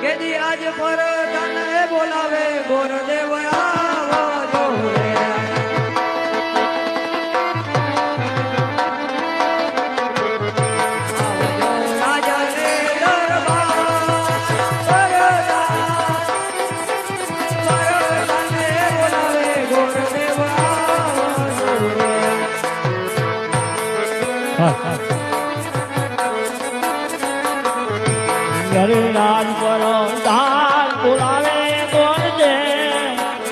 કેદી આજ પર તને બોલાવે ગોરદેવ આવો. રે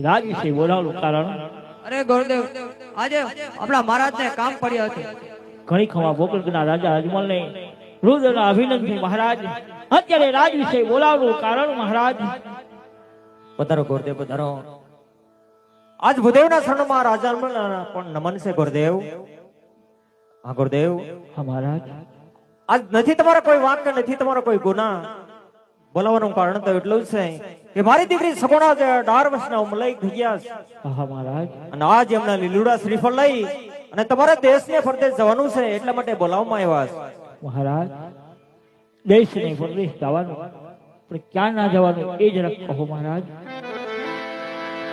રાજ વિશે બોલાવવાનું કારણ? અરે ગુરુદેવ આજે આપણા મહારાજને કામ પડ્યા છે. ઘણી ખમા બોકલના રાજા અજમલને રુદ્રના અભિનંદન મહારાજ અત્યારે રાજ વિશે બોલાવવાનું કારણ મહારાજ. પધારો ગુરુદેવ પધારો. આજ ભૂદેવના શરણમાં રાજા પણ નમન છે ગુરુદેવ. હા ગુરુદેવ. હા મહારાજ. આજ નથી તમારો કોઈ વાંક નથી તમારો કોઈ ગુના. બોલાવવાનું કારણ તો એટલું જ છે કે મારી દીકરી સગુણા અઢાર વર્ષના ઉમલાઈ થઈ ગયા છે. હા મહારાજ. અને આજ એમના લીલુડા શ્રીફળ લઈ અને તમારા દેશને ફરતે જવાનું છે એટલા માટે બોલાવવામાં આવ્યા છે. મહારાજ દેશ ને પરદેશ જવાનું. પણ ક્યાં ના જવાનું એ જરાક કહો મહારાજ.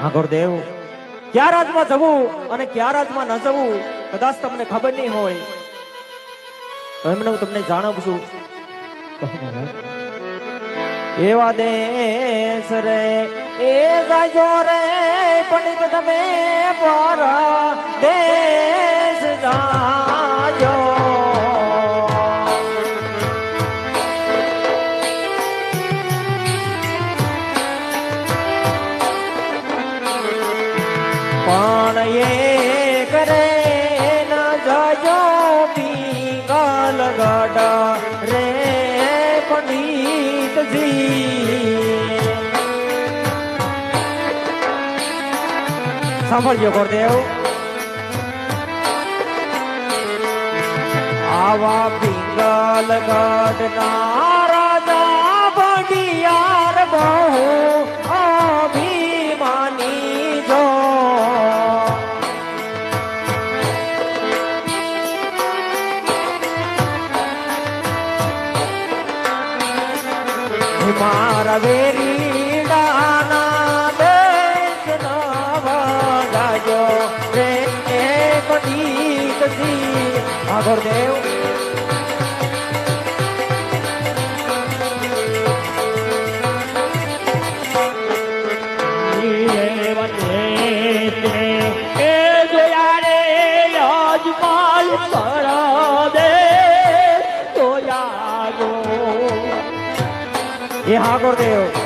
હા ગુરુદેવ. ક્યાં રાજમાં જવું અને ક્યાં રાજમાં ન જવું કદાચ તમને ખબર નહીં હોય. તો એમને હું તમને જણાવું છું. એવા દેશ રે એ ગાજો રે પંડિત તમે પર દેશ જાજો પંડિતજી સાંભળજો ગોરદેવ આવા પિંગલ ગઢ મારા વેરી ડાના દેશ નવા જાજો રે પંડિત જી આગળ દેવ એ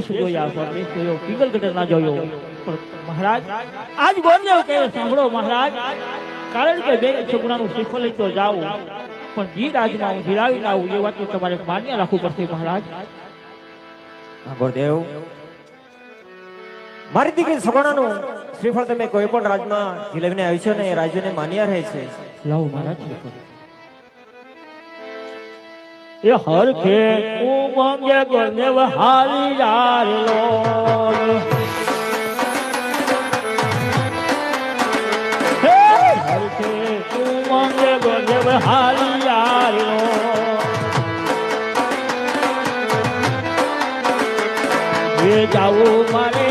દેશ જોયા પણ દેશ જોયો પીગલ ગટર ના જોયો. પણ મહારાજ આજ ગોંદેવ કહે સાંભળો મહારાજ. કારણ કે બે છોકરાનું શ્રીફળ લઈ તો જાઉં પણ જી રાજમાં હું ધીરાવી લાવું એ વાત તમારે માન્ય રાખવું પડશે મહારાજ. ગોરદેવ. મારી દીકરી સગુણાનું શ્રીફળ તમે કોઈ પણ રાજમાં જીલવીને આવી છો ને એ રાજ્યને માન્યા રહે છે. લાવ મહારાજ શ્રીફળ. એ હરખે ઉમંગે ગોંદેવ હારી યાર લો હે હર ખે ઉમંગે ગોંદેવ હારી યાર એ જાવું મારે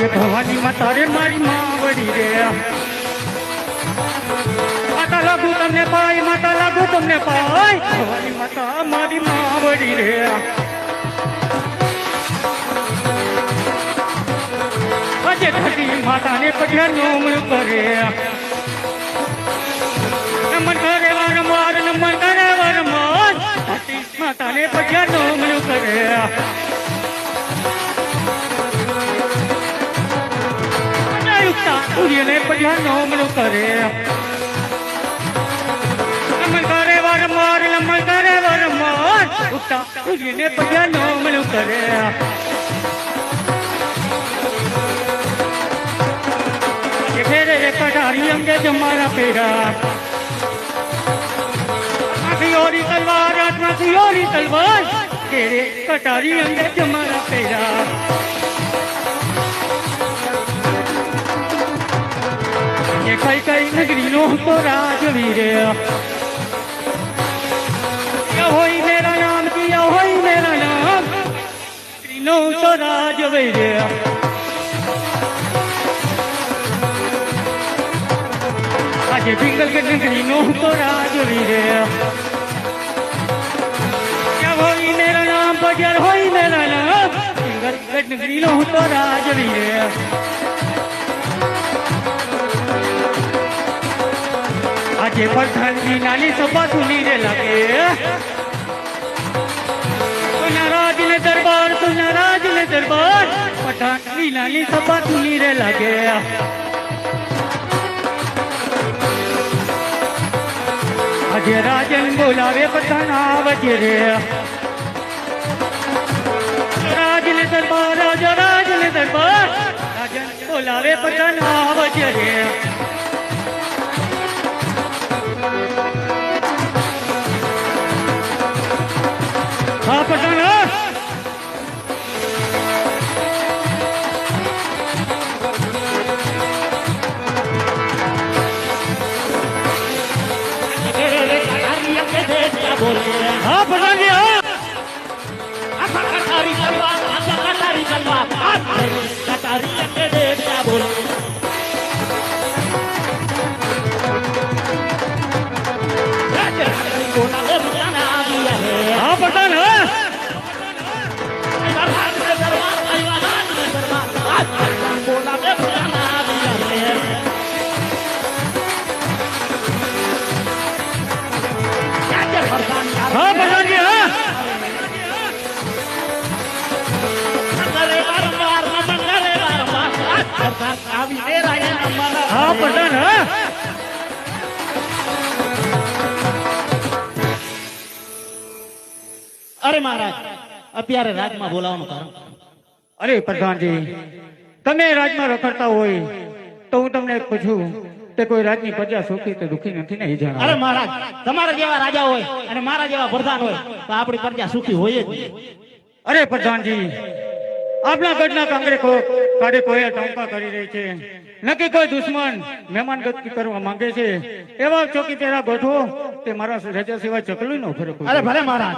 આજે ભવાની માં તારે મારી માં વળી રે. માતા લાગુ તમને પાય, માતા લાગુ તમને પાય. ભવાની માતા મારી માં વળી રે. આજે ધરતી માતાને પઢિયા નોમણું કરે. નમન કરે વારંવાર, નમન કરે વારંવાર. માતાને પઢિયા નોમણું કરે. અનાયુક્તા સૂર્યને પઢિયા નોમણું કરે નમન કરે વારંવાર નમન કરે વારંવાર ઉગતા સૂર્યને પઢિયા નોમણું કરે કે ફેરે રે કટારી અંગે જમારા પેરા આખી ઓરી તલવાર હાથમાંથી ઓરી તલવાર ફેરે કટારી અંગે જમારા પેરા એ કઈ કઈ નગરીનો તો રાજવી રે યા હોય મેરા નામ કિયા હોય મેરા નામ, નગરીનો તો રાજવી રે આજે પિંગલ કે નગરી નો તો રાજવી રે ક્યાં હોય મેરા નામ પગ્યાર હોય મેરા નામ, પિંગલ કે નગરી નો તો રાજવી રે પણ પ્રધાનજી નાની સભા સુની રે લાગે. નારાજ રાજ ને દરબાર તુના નારાજ ને દરબાર, પઠાણની નાની સભા સુની રે લાગે. આજે રાજન બોલાવે પઠાણ આવજે રે. રાજ ને દરબાર, રાજા, રાજ ને દરબાર, રાજન બોલાવે પઠાણ આવજે રે. ਹਾਂ ਫਸਾ ਗਿਆ ਅਸਾਂ ਕਟਾਰੀ ਜਲਵਾ ਅਸਾਂ ਕਟਾਰੀ ਜਲਵਾ ਕਟਾਰੀ ਕਟਾਰੀ હા પઠાણ હા. અરે મહારાજ અત્યારે રાજમાં બોલાવાનું કારણ. અરે પ્રધાનજી તમે રાજમાં રખડતા હોય તો હું તમને પૂછું તે કોઈ રાજની પ્રજા સુખી કે દુખી નથી ને જાણ અરે મહારાજ તમારા જેવા રાજા હોય અને મારા જેવા પ્રધાન હોય તો આપણી પ્રજા સુખી હોય જ અરે પ્રધાનજી આપણા ગઢના કાંગરે કાઢે કોઈ ટંકા કરી રહી છે. નક્કી કોઈ દુશ્મન મહેમાન ગતિ કરવા માંગે છે. એવા ચોકી પેરા ગોઠવો તે મારા રજા સિવાય ચકલું ન ફરક અરે ભલે મહારાજ.